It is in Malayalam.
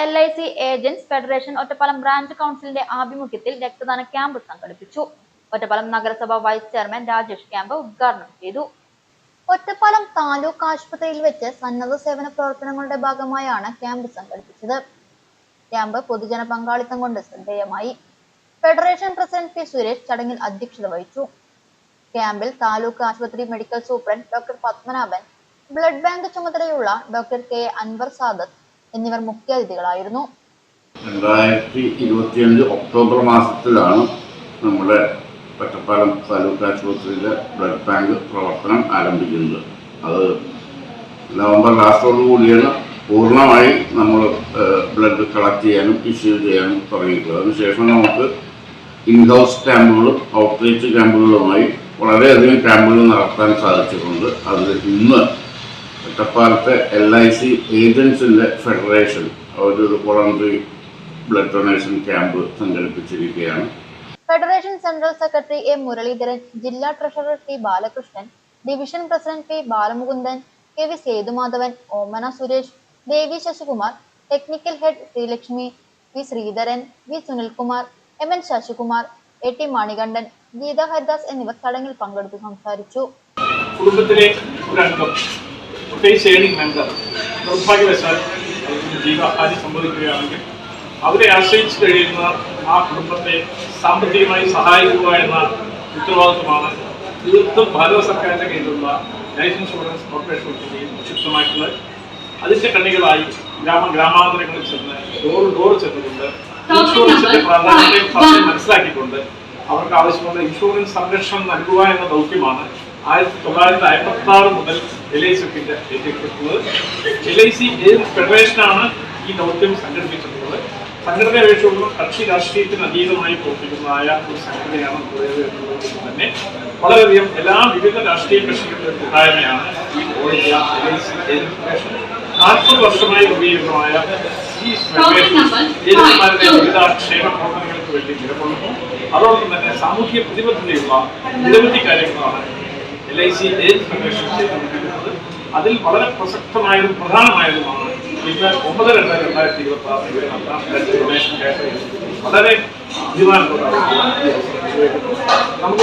L I C agents federation Ottapalam branch കൗൺസിലിന്റെ ആഭിമുഖ്യത്തിൽ രക്തദാന ക്യാമ്പ് സംഘടിപ്പിച്ചു. ഒറ്റപ്പാലം നഗരസഭ വൈസ് ചെയർമാൻ രാജേഷ് ക്യാമ്പ് ഉദ്ഘാടനം ചെയ്തു. ഒറ്റപ്പാലം താലൂക്ക് ആശുപത്രിയിൽ വെച്ച് സന്നദ്ധ സേവന പ്രവർത്തനങ്ങളുടെ ഭാഗമായാണ് ക്യാമ്പ് സംഘടിപ്പിച്ചത്. ക്യാമ്പ് പൊതുജന പങ്കാളിത്തം കൊണ്ട് ശ്രദ്ധേയമായി. ഫെഡറേഷൻ പ്രസിഡന്റ് പി സുരേഷ് ചടങ്ങിൽ അധ്യക്ഷത വഹിച്ചു. ക്യാമ്പിൽ താലൂക്ക് ആശുപത്രി medical superintendent doctor Padmanabhan blood bank ചുമതലയുള്ള ഡോക്ടർ കെ അൻവർ സാദത്ത് എന്നിവർ മുഖ്യാതിഥികളായിരുന്നു. രണ്ടായിരത്തി ഇരുപത്തിയഞ്ച് ഒക്ടോബർ മാസത്തിലാണ് നമ്മുടെ ഒറ്റപ്പാലം താലൂക്ക് ആശുപത്രിയിലെ ബ്ലഡ് ബാങ്ക് പ്രവർത്തനം ആരംഭിക്കുന്നത്. അത് നവംബർ ലാസ്റ്റോടു കൂടിയാണ് പൂർണമായി നമ്മൾ ബ്ലഡ് കളക്ട് ചെയ്യാനും ഇഷ്യൂ ചെയ്യാനും തുടങ്ങിയിട്ടുള്ളത്. അതിനുശേഷം നമുക്ക് ഇൻഹൗസ് ക്യാമ്പുകളും ഔട്ട്റീച്ച് ക്യാമ്പുകളുമായി വളരെയധികം ക്യാമ്പുകൾ നടത്താൻ സാധിച്ചിട്ടുണ്ട്. അതിൽ ഇന്ന് ഒറ്റപ്പാലത്തെ എൽ ഐ സി ഏജൻസിന്റെ ഫെഡറേഷൻ ഒരു voluntary blood donation camp സംഘടിപ്പിച്ചിരിക്കുകയാണ്. Federation central secretary A Muraleedharan ജില്ലാ treasurer T Balakrishnan division president P Balamukundan K V Sethumadhavan Omana Suresh Devi Sasikumar technical head Sreelakshmi V Sreedharan V Sunilkumar M N Sasikumar A T Manikandan Geetha Haridas എന്നിവർ ചടങ്ങിൽ പങ്കെടുത്തു സംസാരിച്ചു. കുടുംബത്തിലെ ഒരു അംഗം പ്രത്യേകിച്ച് ഏണിംഗ് മെമ്പർ നിർഭാഗ്യവശാൽ ജീവഹാനി സംഭവിക്കുകയാണെങ്കിൽ അവരെ ആശ്രയിച്ച് കഴിയുന്ന ആ കുടുംബത്തെ സാമ്പത്തികമായി സഹായിക്കുക എന്ന ഉത്തരവാദിത്വമാണ് തീർത്തും ഭാരത സർക്കാരിന്റെ കീഴിലുള്ള ലൈഫ് ഇൻഷുറൻസ് കോർപ്പറേഷൻ നിക്ഷിപ്തമായിട്ടുള്ളത് അതിന്റെ കണ്ണികളായി ഗ്രാമ ഗ്രാമാന്തരങ്ങളിൽ ചെന്ന് ഡോർ ഡോർ ചെന്നുകൊണ്ട് ഇൻഷുറൻസിന്റെ പ്രാധാന്യത്തെ മനസ്സിലാക്കിക്കൊണ്ട് അവർക്ക് ആവശ്യമുള്ള ഇൻഷുറൻസ് സംരക്ഷണം നൽകുക എന്ന ദൗത്യമാണ് ആയിരത്തി തൊള്ളായിരത്തി അമ്പത്തി ആറ് മുതൽ എൽ ഐ സിന്റെ എൽ ഐ സി ഏത് ഫെഡറേഷനാണ് ഈ ദൗത്യം സംഘടിപ്പിച്ചിട്ടുള്ളത്? സംഘടന അപേക്ഷയുള്ള കക്ഷി രാഷ്ട്രീയത്തിന് അതീതമായി പ്രവർത്തിക്കുന്നതായ ഒരു സംഘടനയാണ് എന്നുള്ളത് തന്നെ വളരെയധികം എല്ലാ വിവിധ രാഷ്ട്രീയ കക്ഷികളുടെ കൂട്ടായ്മയാണ് ഈ all India L I C federation? നാൽപ്പത് വർഷമായി രൂപീകൃതമായ ഈ ഫെഡറേഷൻ വിവിധ ക്ഷേമ പ്രവർത്തനങ്ങൾക്ക് വേണ്ടി നിലകൊള്ളുന്നു. അതോടൊപ്പം തന്നെ സാമൂഹ്യ പ്രതിബദ്ധതയുള്ള നിരവധി കാര്യങ്ങളാണ് എൽ ഐ സി അതിൽ വളരെ പ്രസക്തമായതും പ്രധാനമായതുമാണ് ഇന്ന് ഒമ്പത് രണ്ട് രണ്ടായിരത്തി ഇരുപത്തി ആറ് ഡൊണേഷൻ വളരെ അഭിമാനത്തോടെ നമുക്ക്